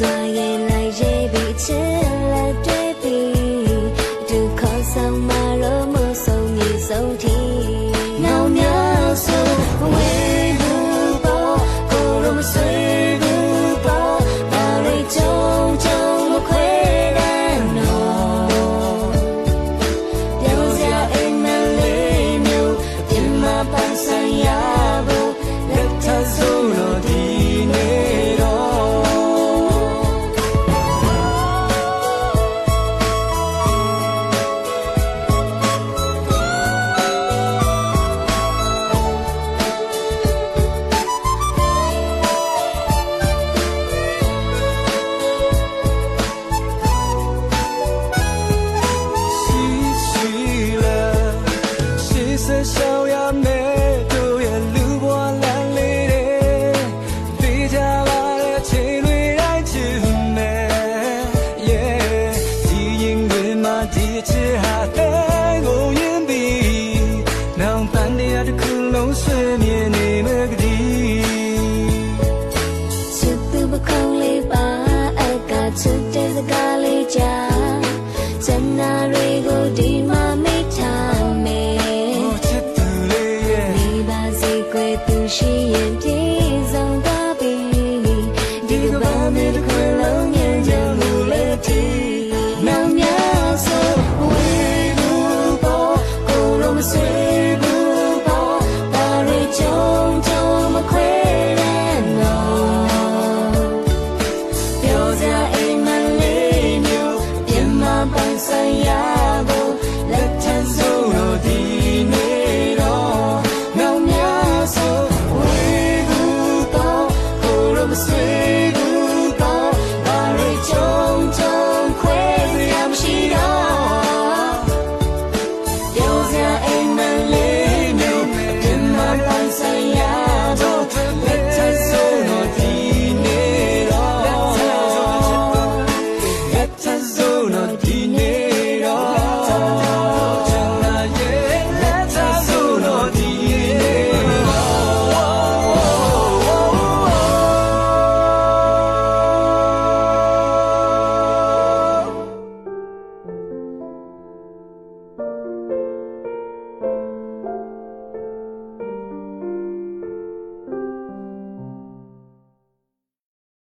sei. ဒီအချစ်ဟာတဲ့ကိုရင်ပြီးနောင်ပန်းတရားတစ်ခုလုံးဆွေးမြင်နေမယ်ကတိချစ်သူပခုံးလေးပါအကချစ်တဲ့စကားလေးကြာစနာတွေကိုဒီမှာမိထားမယ် Oh, ချစ်သူလေးရဲ့နေပါစေကွယ်သူရှိရင်ပြ